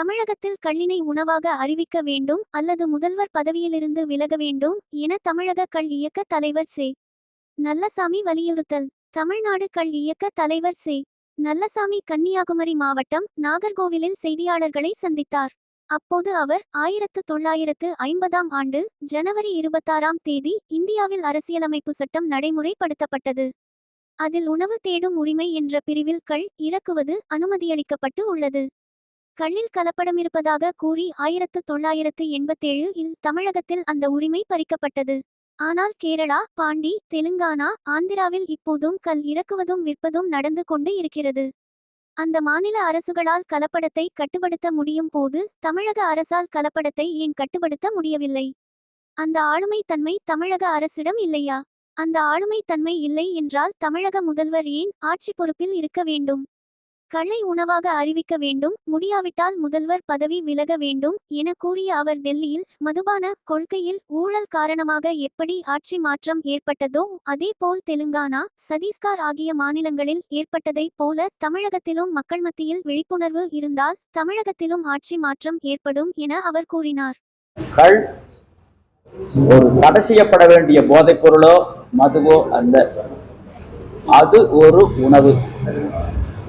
தமிழகத்தில் கள்ளினை உணவாக அறிவிக்க வேண்டும் அல்லது முதல்வர் பதவியிலிருந்து விலக வேண்டும் என தமிழக கள் இயக்க தலைவர் சே. நல்லசாமி வலியுறுத்தல். தமிழ்நாடு கள் இயக்க தலைவர் சே. நல்லசாமி கன்னியாகுமரி மாவட்டம் நாகர்கோவிலில் செய்தியாளர்களை சந்தித்தார். அப்போது அவர் ஆயிரத்து தொள்ளாயிரத்து ஐம்பதாம் ஆண்டு ஜனவரி இருபத்தாறாம் தேதி இந்தியாவில் அரசியலமைப்பு சட்டம் நடைமுறைப்படுத்தப்பட்டது. அதில் உணவு தேடும் உரிமை என்ற பிரிவில் கள் இறக்குவது அனுமதியளிக்கப்பட்டு உள்ளது. கண்ணில் கலப்படம் இருப்பதாக கூறி ஆயிரத்து தொள்ளாயிரத்து எண்பத்தேழு இல் தமிழகத்தில் அந்த உரிமை பறிக்கப்பட்டது. ஆனால் கேரளா பாண்டி தெலுங்கானா ஆந்திராவில் இப்போதும் கல் இறக்குவதும் விற்பதும் நடந்து கொண்டு இருக்கிறது. அந்த மாநில அரசுகளால் கலப்படத்தை கட்டுப்படுத்த முடியும் போது தமிழக அரசால் கலப்படத்தை ஏன் கட்டுப்படுத்த முடியவில்லை? அந்த ஆளுமை தன்மை தமிழக அரசிடம் இல்லையா? அந்த ஆளுமை தன்மை இல்லை என்றால் தமிழக முதல்வர் ஏன் ஆட்சி பொறுப்பில் இருக்க வேண்டும்? கள்ளை உணவாக அறிவிக்க வேண்டும் முடியாவிட்டால் முதல்வர் பதவி விலக வேண்டும் என கூறிய அவர் டெல்லியில் மதுபான கொள்கையில் ஊழல் காரணமாக எப்படி ஆட்சி மாற்றம் ஏற்பட்டதோ அதேபோல் தெலுங்கானா சத்தீஸ்கர் ஆகிய மாநிலங்களில் ஏற்பட்டதைப் போல தமிழகத்திலும் மக்கள் மத்தியில் விழிப்புணர்வு இருந்தால் தமிழகத்திலும் ஆட்சி மாற்றம் ஏற்படும் என அவர் கூறினார். கள் ஒரு தடை செய்யப்பட வேண்டிய போதைப் பொருளோ மதுவோ அல்ல. அது ஒரு உணவு.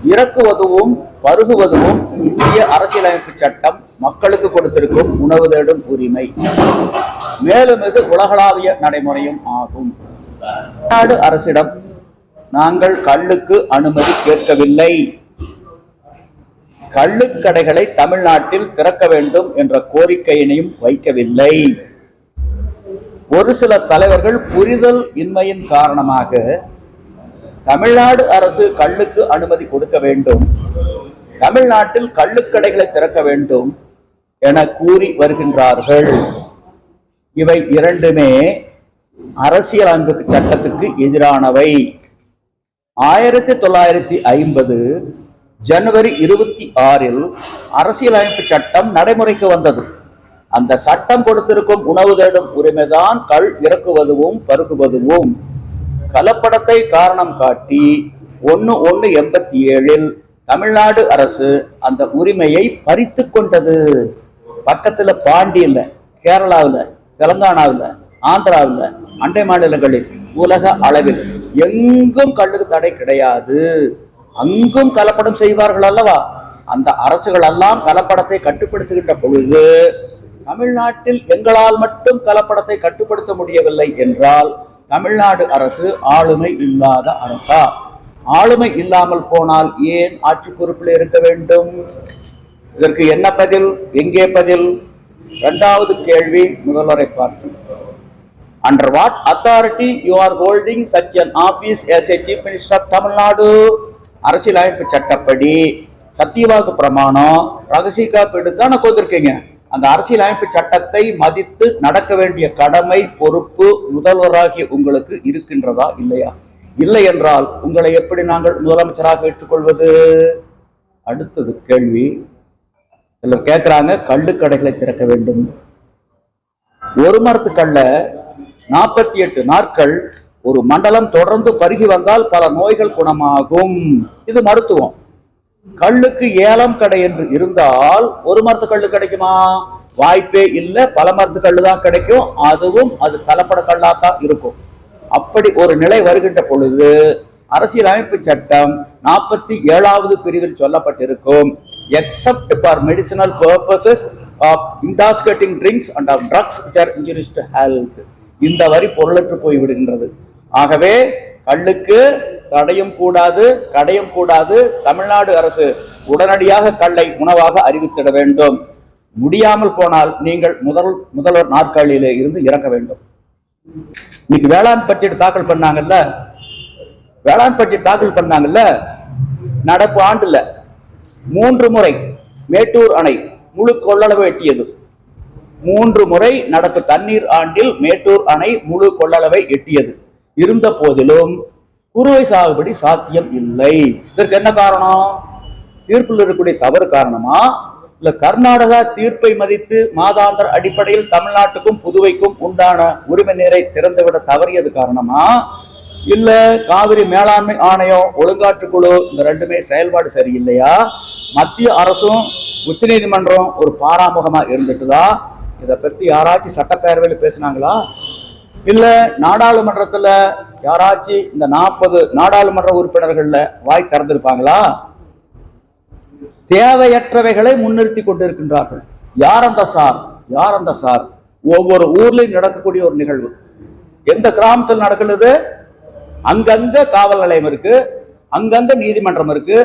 இறக்குவதும் பருகுவதும் இந்திய அரசியலமைப்பு சட்டம் மக்களுக்கு கொடுத்திருக்கும் உணவு தேடும் உரிமை. மேலும் இது உலகளாவிய நடைமுறையும் ஆகும். நாடு அரசிடம் நாங்கள் கல்லுக்கு அனுமதி கேட்கவில்லை. கள்ளுக்கடைகளை தமிழ்நாட்டில் திறக்க வேண்டும் என்ற கோரிக்கையினையும் வைக்கவில்லை. ஒரு சில தலைவர்கள் புரிதல் இன்மையின் காரணமாக தமிழ்நாடு அரசு கல்லுக்கு அனுமதி கொடுக்க வேண்டும். தமிழ்நாட்டில் கள்ளுக்கடைகளை திறக்க வேண்டும் என கூறி வருகின்றார்கள். இவை இரண்டுமே அரசியலமைப்பு சட்டத்துக்கு எதிரானவை. ஆயிரத்தி தொள்ளாயிரத்தி ஐம்பது ஜனவரி இருபத்தி ஆறில் அரசியலமைப்பு சட்டம் நடைமுறைக்கு வந்தது. அந்த சட்டம் கொடுத்திருக்கும் உணவு தேடும் உரிமைதான் கல் இறக்குவதுவும் பருகுவதுவும். கலப்படத்தை காரணம் காட்டி ஒன்னு ஒன்னு எண்பத்தி ஏழில் தமிழ்நாடு அரசு அந்த உரிமையை பறித்து கொண்டது. பக்கத்துல பாண்டியில கேரளாவுல தெலுங்கானாவுல ஆந்திராவுல அண்டை மாநிலங்களில் உலக அளவில் எங்கும் கல்லுக்கு தடை கிடையாது. அங்கும் கலப்படம் செய்வார்கள் அல்லவா? அந்த அரசுகள் எல்லாம் கலப்படத்தை கட்டுப்படுத்துகின்ற பொழுது தமிழ்நாட்டில் எங்களால் மட்டும் கலப்படத்தை கட்டுப்படுத்த முடியவில்லை என்றால் தமிழ்நாடு அரசு ஆளுமை இல்லாத அரசா? ஆளுமை இல்லாமல் போனால் ஏன் ஆட்சி பொறுப்பில் இருக்க வேண்டும்? இதற்கு என்ன பதில்? எங்கே பதில்? இரண்டாவது கேள்வி முதல்வரை பார்த்து. Under what authority you are holding such an office as a chief minister of Tamil Nadu அரசியலமைப்பு சட்டப்படி. சத்தியவாக்கு பிரமாணம். ரகசிய காப்பீடு தானே கொண்டிருக்கீங்க அந்த அரசியலமைப்பு சட்டத்தை மதித்து நடக்க வேண்டிய கடமை பொறுப்பு முதல்வராகிய உங்களுக்கு இருக்கின்றதா இல்லையா? இல்லை என்றால் உங்களை எப்படி நாங்கள் முதலமைச்சராக ஏற்றுக்கொள்வது அடுத்தது கேள்வி. சிலர் கேட்கிறாங்க கள்ளுக்கடைகளை திறக்க வேண்டும். ஒரு மரத்துக்கல்ல நாற்பத்தி எட்டு நாட்கள் ஒரு மண்டலம் தொடர்ந்து பருகி வந்தால் பல நோய்கள் குணமாகும். இது மருத்துவம். கல்லுக்கு ஏலம் கடை என்று இருந்தால் ஒரு மரத்து கல்லு கிடைக்குமா? வாய்ப்பே இல்லை. பல மரத்து கல்லு தான் கிடைக்கும். அதுவும் அது கலப்பட கல்லாத்தான் இருக்கும். அப்படி ஒரு நிலை வருகின்ற பொழுது அரசியலமைப்பு சட்டம் நாற்பத்தி ஏழாவது பிரிவில் சொல்லப்பட்டிருக்கும். Except for medicinal purposes of intoxicating drinks and of drugs which are injurious to இந்த வரி பொருளற்று போய் விடுகின்றது. ஆகவே கல்லுக்கு தடையும் கூடாது கடையும் கூடாது. தமிழ்நாடு அரசு உடனடியாக கல்லை உணவாக அறிவித்திட வேண்டும். முடியாமல் போனால் நீங்கள் முதல் முதல்வர் நாற்காலியிலே இருந்து இறங்க வேண்டும். இன்னைக்கு வேளாண் பட்ஜெட் தாக்கல் பண்ணாங்கல்ல? வேளாண் பட்ஜெட் தாக்கல் பண்ணாங்கல்ல? நடப்பு ஆண்டுல மூன்று முறை மேட்டூர் அணை முழு கொள்ளளவு எட்டியது. மூன்று முறை நடப்பு தண்ணீர் ஆண்டில் மேட்டூர் அணை முழு கொள்ளளவை எட்டியது. இருந்த போதிலும் குறுவை சாகுபடி சாத்தியம் இல்லை. இதற்கு என்ன காரணம்? தீர்ப்பில் இருக்கக்கூடிய தவறு காரணமா? இல்ல கர்நாடகா தீர்ப்பை மதித்து மாதாந்தர் அடிப்படையில் தமிழ்நாட்டுக்கும் புதுவைக்கும் உண்டான உரிமை நீரை திறந்துவிட தவறியது காரணமா? இல்ல காவிரி மேலாண்மை ஆணையம் ஒழுங்காற்றுக்குழு இந்த ரெண்டுமே செயல்பாடு சரியில்லையா? மத்திய அரசும் உச்சநீதிமன்றம் ஒரு பாராமுகமா இருந்துட்டுதா? இதை பத்தி யாராச்சும் சட்டப்பேரவையில் பேசுனாங்களா? இல்ல நாடாளுமன்றத்துல யாராச்சும் இந்த நாற்பது நாடாளுமன்ற உறுப்பினர்கள்ல வாய் திறந்திருப்பாங்களா? தேவையற்றவைகளை முன்னிறுத்தி கொண்டிருக்கின்றார்கள். யார் அந்த சார்? யார் அந்த சார்? ஒவ்வொரு ஊர்லையும் நடக்கக்கூடிய ஒரு நிகழ்வு. எந்த கிராமத்தில் நடக்கிறது? அங்கங்க காவல் நிலையம் இருக்கு. அங்கங்க நீதிமன்றம் இருக்கு.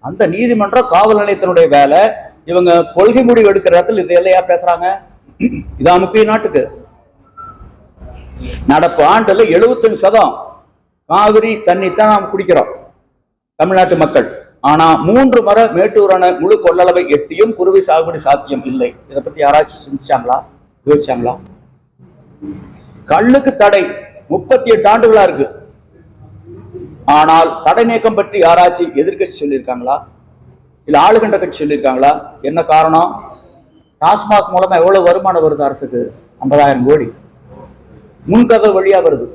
அந்த நீதிமன்றம் காவல் நிலையத்தினுடைய வேலை இவங்க கொள்கை முடிவு எடுக்கிற இடத்துல இது எல்லையா பேசுறாங்க? இதான் முக்கிய நாட்டுக்கு. நடப்பு ஆண்டுல 75% சதம். காவிரி தண்ணி தான் நாம் குடிக்கிறோம் தமிழ்நாட்டு மக்கள். ஆனா மூன்று மர மேட்டூரான முழு கொள்ளளவை எட்டியும் குருவி சாகுபடி சாத்தியம் இல்லை. இதை பத்தி யாராச்சும் சிந்திச்சாங்களா? யோசிச்சாங்களா? கல்லுக்கு தடை முப்பத்தி எட்டு ஆண்டுகளா இருக்கு. ஆனால் தடை நீக்கம் பற்றி யாராச்சும் எதிர்கட்சி சொல்லியிருக்காங்களா? இல்ல ஆளுகண்ட கட்சி சொல்லியிருக்காங்களா? என்ன காரணம்? டாஸ்மாக் மூலமா எவ்வளவு வருமானம் வருது அரசுக்கு? ஐம்பதாயிரம் கோடி. முன்கதவு வழியா வருது.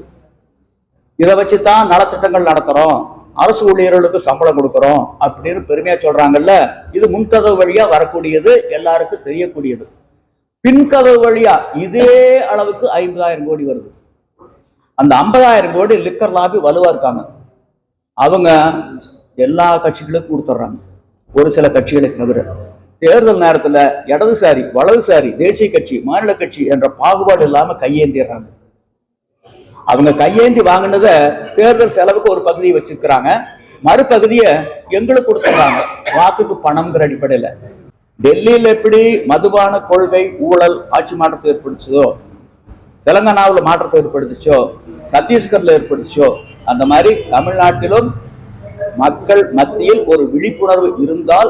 இதை வச்சுதான் நலத்திட்டங்கள் நடத்துறோம். அரசு ஊழியர்களுக்கு சம்பளம் கொடுக்கறோம் அப்படின்னு பெருமையா சொல்றாங்கல்ல. இது முன்கதவு வழியா வரக்கூடியது எல்லாருக்கும் தெரியக்கூடியது. பின்கதவு வழியா இதே அளவுக்கு ஐம்பதாயிரம் கோடி வருது. அந்த ஐம்பதாயிரம் கோடி லிக்கர் லாபி வலுவா இருக்காங்க. அவங்க எல்லா கட்சிகளுக்கும் கொடுத்துட்றாங்க. ஒரு சில கட்சிகளை தவிர. தேர்தல் நேரத்துல இடதுசாரி வலதுசாரி தேசிய கட்சி மாநில கட்சி என்ற பாகுபாடு இல்லாம கையேந்திடுறாங்க அவங்க கையேந்தி வாங்கினத தேர்தல் செலவுக்கு ஒரு பகுதியை வச்சிருக்கிறாங்க. மறுபகுதியை எங்களுக்கு கொடுத்துறாங்க வாக்குக்கு பணம்ங்கிற அடிப்படையில. டெல்லியில் எப்படி மதுபான கொள்கை ஊழல் ஆட்சி மாற்றத்தை ஏற்படுச்சதோ தெலங்கானாவில் மாற்றத்தை ஏற்படுத்துச்சோ சத்தீஸ்கர்ல ஏற்படுத்துச்சோ அந்த மாதிரி தமிழ்நாட்டிலும் மக்கள் மத்தியில் ஒரு விழிப்புணர்வு இருந்தால்